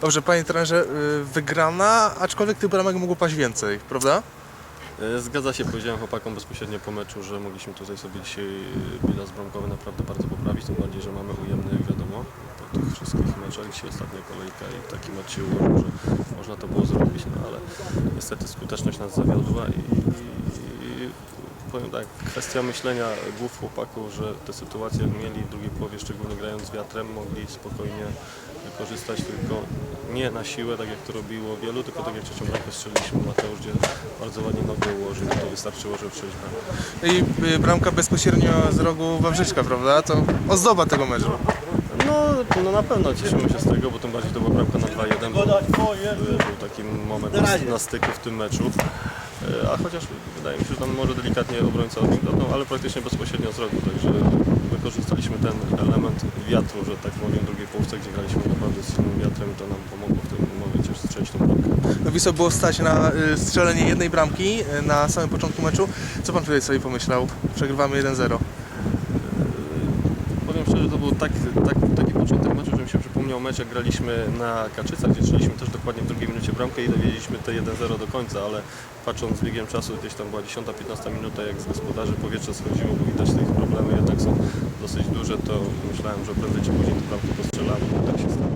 Dobrze, panie trenerze, y, wygrana, aczkolwiek tych bramek mogło paść więcej, prawda? E, Zgadza się, powiedziałem chłopakom bezpośrednio po meczu, że mogliśmy tutaj sobie dzisiaj e, bilans bramkowy naprawdę bardzo poprawić, tym bardziej, że mamy ujemny, jak wiadomo, po tych wszystkich meczach. Dzisiaj ostatnia kolejka i taki mecz się ułożył, że można to było zrobić, no ale niestety skuteczność nas zawiodła i powiem tak, kwestia myślenia głów chłopaków, że te sytuacje jak mieli w drugiej połowie, szczególnie grając z wiatrem, mogli spokojnie wykorzystać tylko nie na siłę, tak jak to robiło wielu, tylko tak jak trzecią bramkę strzeliliśmy Mateusz, gdzie bardzo ładnie nogę ułożył to wystarczyło, żeby strzelić bramkę. I y, bramka bezpośrednio z rogu Wawrzyczka, prawda? To ozdoba tego meczu. No, no na pewno cieszymy się z tego, bo tym bardziej to była bramka na 2-1, bo y, był taki moment na styku w tym meczu. Y, A chociaż wydaje mi się, że tam może delikatnie obrońca odbił, ale praktycznie bezpośrednio z rogu, także wykorzystaliśmy ten element wiatru, że tak powiem, w drugiej połówce, gdzie graliśmy naprawdę z silnym wiatrem i to nam pomogło w tym momencie strzelić tą bramkę. No, Wisła było stać na y, strzelenie jednej bramki y, na samym początku meczu. Co pan tutaj sobie pomyślał? Przegrywamy 1-0. Powiem szczerze, to był tak, tak, taki początek meczu, że mi się przypomniał mecz, jak graliśmy na Kaczycach, gdzie strzeliliśmy też dokładnie w drugiej minucie bramkę i dowiedzieliśmy te 1-0 do końca, ale patrząc z biegiem czasu, gdzieś tam była 10-15 minuta, jak z gospodarzy powietrze schodziło, bo widać, ich problemy jednak są dosyć duże, to myślałem, że prędzej czy później tę bramkę postrzelamy, i tak się stało.